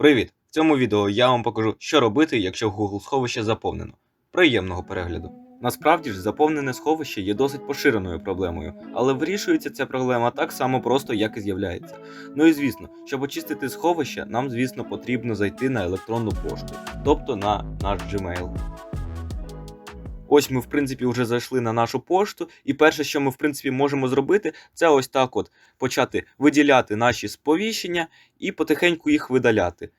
Привіт! В цьому відео я вам покажу, що робити, якщо Google сховище заповнено. Приємного перегляду. Насправді ж заповнене сховище є досить поширеною проблемою, але вирішується ця проблема так само просто, як і з'являється. Ну і звісно, щоб очистити сховище, нам, звісно, потрібно зайти на електронну пошту, тобто на наш Gmail. Ось ми, в принципі, вже зайшли на нашу пошту, і перше, що ми, в принципі, можемо зробити, це ось так от почати виділяти наші сповіщення і потихеньку їх видаляти,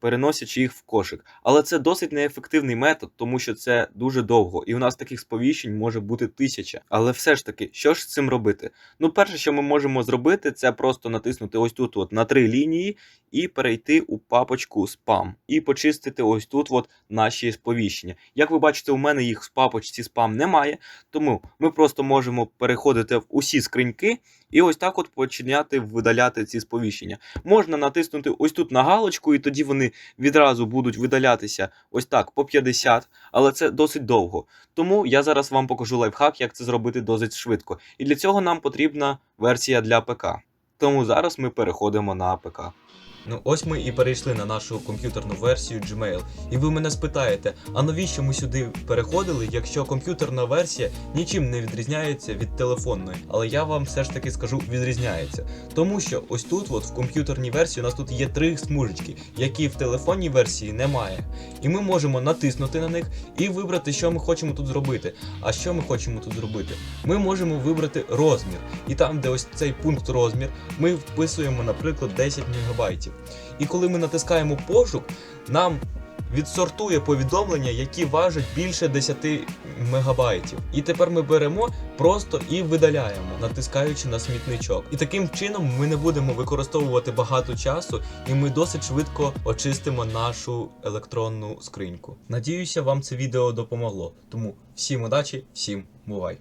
переносячи їх в кошик. Але це досить неефективний метод, тому що це дуже довго, і у нас таких сповіщень може бути тисяча. Але все ж таки, що ж з цим робити? Ну, перше, що ми можемо зробити, це просто натиснути ось тут от на три лінії і перейти у папочку спам і почистити ось тут от наші сповіщення. Як ви бачите, у мене їх в папочці спам немає, тому ми просто можемо переходити в усі скриньки і ось так от починяти видаляти ці сповіщення. Можна натиснути ось тут на галочку, і тоді вони відразу будуть видалятися ось так по 50, але це досить довго. Тому я зараз вам покажу лайфхак, як це зробити досить швидко. І для цього нам потрібна версія для ПК. Тому зараз ми переходимо на ПК. Ну, ось ми і перейшли на нашу комп'ютерну версію Gmail. І ви мене спитаєте, а навіщо ми сюди переходили, якщо комп'ютерна версія нічим не відрізняється від телефонної? Але я вам все ж таки скажу, відрізняється. Тому що ось тут, от в комп'ютерній версії, у нас тут є три смужечки, які в телефонній версії немає. І ми можемо натиснути на них і вибрати, що ми хочемо тут зробити. А що ми хочемо тут зробити? Ми можемо вибрати розмір. І там, де ось цей пункт розмір, ми вписуємо, наприклад, 10 МБ. І коли ми натискаємо пошук, нам відсортує повідомлення, які важать більше 10 мегабайтів. І тепер ми беремо просто і видаляємо, натискаючи на смітничок. І таким чином ми не будемо використовувати багато часу, і ми досить швидко очистимо нашу електронну скриньку. Надіюся, вам це відео допомогло. Тому всім удачі, всім бувай!